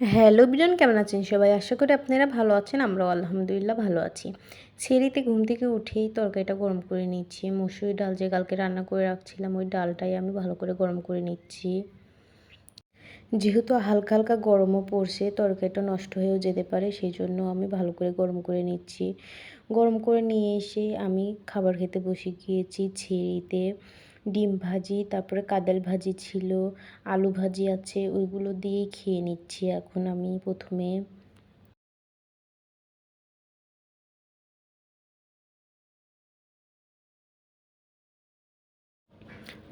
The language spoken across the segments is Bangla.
হ্যালো বিজন, কেমন আছেন সবাই? আশা করি আপনারা ভালো আছেন, আমরাও আলহামদুলিল্লাহ ভালো আছি। ছেড়িতে ঘুম থেকে উঠেই তরকারিটা গরম করে নিচ্ছি। মুসুরি ডাল যে কালকে রান্না করে রাখছিলাম, ওই ডালটাই আমি ভালো করে গরম করে নিচ্ছি। যেহেতু হালকা হালকা গরমও পড়ছে, তরকারিটা নষ্ট হয়েও যেতে পারে, সেই জন্য আমি ভালো করে গরম করে নিচ্ছি। গরম করে নিয়ে এসে আমি খাবার খেতে বসে গিয়েছি ছেড়িতে। ডিম ভাজি, তারপরে কাদাল ভাজি ছিল, আলু ভাজি আছে, ওইগুলো দিয়েই খেয়ে নিচ্ছি এখন আমি প্রথমে।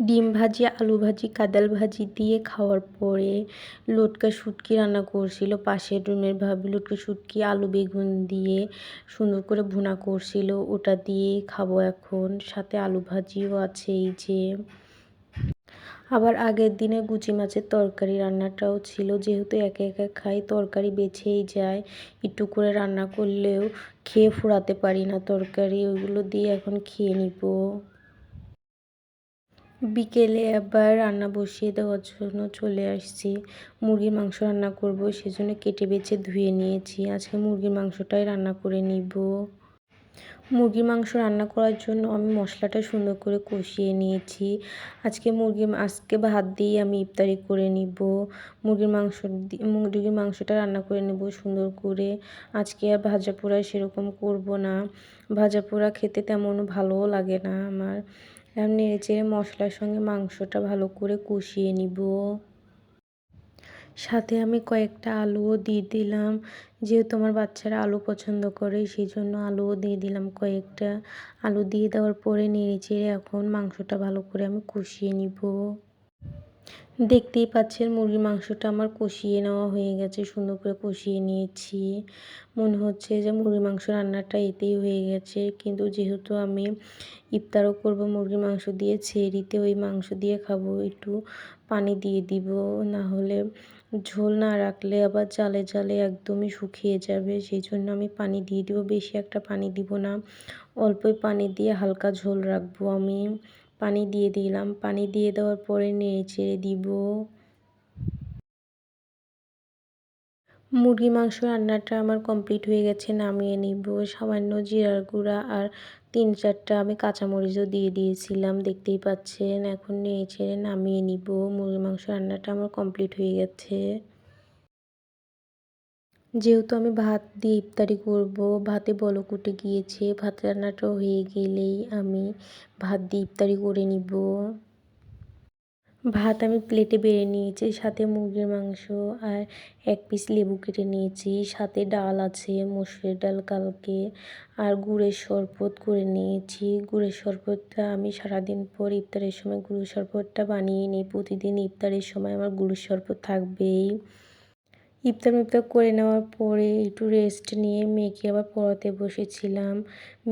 ডিম ভাজি, আলু ভাজি, কাদাল ভাজি দিয়ে খাওয়ার পরে লটকা শুটকি রান্না করছিল। পাশের রুমের ভাবি লটকা শুটকি, আলু বেগুন দিয়ে সুন্দর করে ভুনা করছিল। ওটা দিয়ে খাব এখন। সাথে আলু ভাজিও আছে এই যে। আবার আগের দিনে গুচি মাছের তরকারি রান্নাটাও ছিল। যেহেতু একে একে খাই, তরকারি বেছেই যায়। একটু করে রান্না করলেও খেয়ে ফুরাতে পারি না তরকারি। ওইগুলো দিয়ে এখন খেয়ে নিব। বিকেলে আবার রান্না বসিয়ে দেওয়ার জন্য চলে আসছি। মুরগির মাংস রান্না করব, সেজন্য কেটে বেছে ধুয়ে নিয়েছি। আজকে মুরগির মাংসটাই রান্না করে নিব। মুরগির মাংস রান্না করার জন্য আমি মশলাটা সুন্দর করে কষিয়ে নিয়েছি। আজকে মুরগি আজকে ভাত দিয়ে আমি ইফতারি করে নিব। মুরগির মাংস মুরগির মাংসটা রান্না করে নেব সুন্দর করে। আজকে আর ভাজা পোড়া সেরকম করব না। ভাজা পোড়া খেতে তেমন ভালোও লাগে না আমার। নেড়ে চেড়ে মশলার সঙ্গে মাংসটা ভালো করে কষিয়ে নিব। সাথে আমি কয়েকটা আলুও দিয়ে দিলাম। যেহেতু আমার বাচ্চারা আলু পছন্দ করে সেই জন্য আলুও দিয়ে দিলাম কয়েকটা। আলু দিয়ে দেওয়ার পরে নেড়ে চেড়ে এখন মাংসটা ভালো করে আমি কষিয়ে নিব। দেখতেই পাচ্ছেন মুরগির মাংসটা আমার কষিয়ে নেওয়া হয়ে গেছে, সুন্দর করে কষিয়ে নিয়েছি। মনে হচ্ছে যে মুরগির মাংস রান্নাটা এতেই হয়ে গেছে, কিন্তু যেহেতু আমি ইফতারও করব, মুরগির মাংস দিয়ে ছেড়িতে ওই মাংস দিয়ে খাব, একটু পানি দিয়ে দিব না হলে ঝোল না রাখলে আবার জালে জালে একদমই শুকিয়ে যাবে, সেই জন্য আমি পানি দিয়ে দিব, বেশি একটা পানি দিব না, অল্পই পানি দিয়ে হালকা ঝোল রাখব আমি। পানি দিয়ে দিলাম। পানি দিয়ে দেওয়ার পরে নেড়ে চেড়ে দিব। মুরগি মাংস রান্নাটা আমার কমপ্লিট হয়ে গেছে, নামিয়ে নিব। সামান্য জিরার গুঁড়া আর তিন চারটা আমি কাঁচামরিচও দিয়ে দিয়েছিলাম, দেখতেই পাচ্ছেন। এখন নেড়ে ছেড়ে নামিয়ে নিব। মুরগি মাংস রান্নাটা আমার কমপ্লিট হয়ে গেছে। যেহেতু আমি ভাত দিয়ে ইফতারি করব, ভাতে বলক উঠে গিয়েছে, ভাত রান্নাটাও হয়ে গেলেই আমি ভাত দিয়ে ইফতারি করে নিব। ভাত আমি প্লেটে বেড়ে নিয়েছি, সাথে মুরগির মাংস আর এক পিস লেবু কেটে নিয়েছি, সাথে ডাল আছে, মসুরের ডাল কালকে আর গুড়ের শরবত করে নিয়েছি। গুড়ের শরবতটা আমি সারাদিন পর ইফতারের সময় গুড়ের শরবতটা বানিয়ে নিই, প্রতিদিন ইফতারের সময় আমার গুড়ের শরবত থাকবেই। ইফতার মিফতার করে নেওয়ার পরে একটু রেস্ট নিয়ে মেয়েকে আবার পড়াতে বসেছিলাম।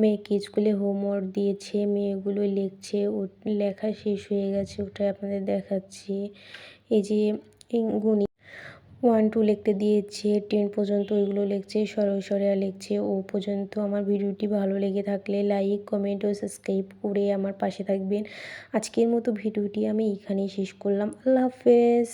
মেয়েকে স্কুলে হোমওয়ার্ক দিয়েছে মেয়েগুলো লিখছে ও লেখা শেষ হয়ে গেছে, ওটাই আপনাদের দেখাচ্ছি। এই যে গুণি ওয়ান টু লিখতে দিয়েছে টেন পর্যন্ত ওইগুলো লিখছে, সরল সরেয়া লিখছে। ও পর্যন্ত আমার ভিডিওটি ভালো লেগে থাকলে লাইক কমেন্ট ও সাবস্ক্রাইব করে আমার পাশে থাকবেন। আজকের মতো ভিডিওটি আমি এখানেই শেষ করলাম। আল্লাহ হাফেজ।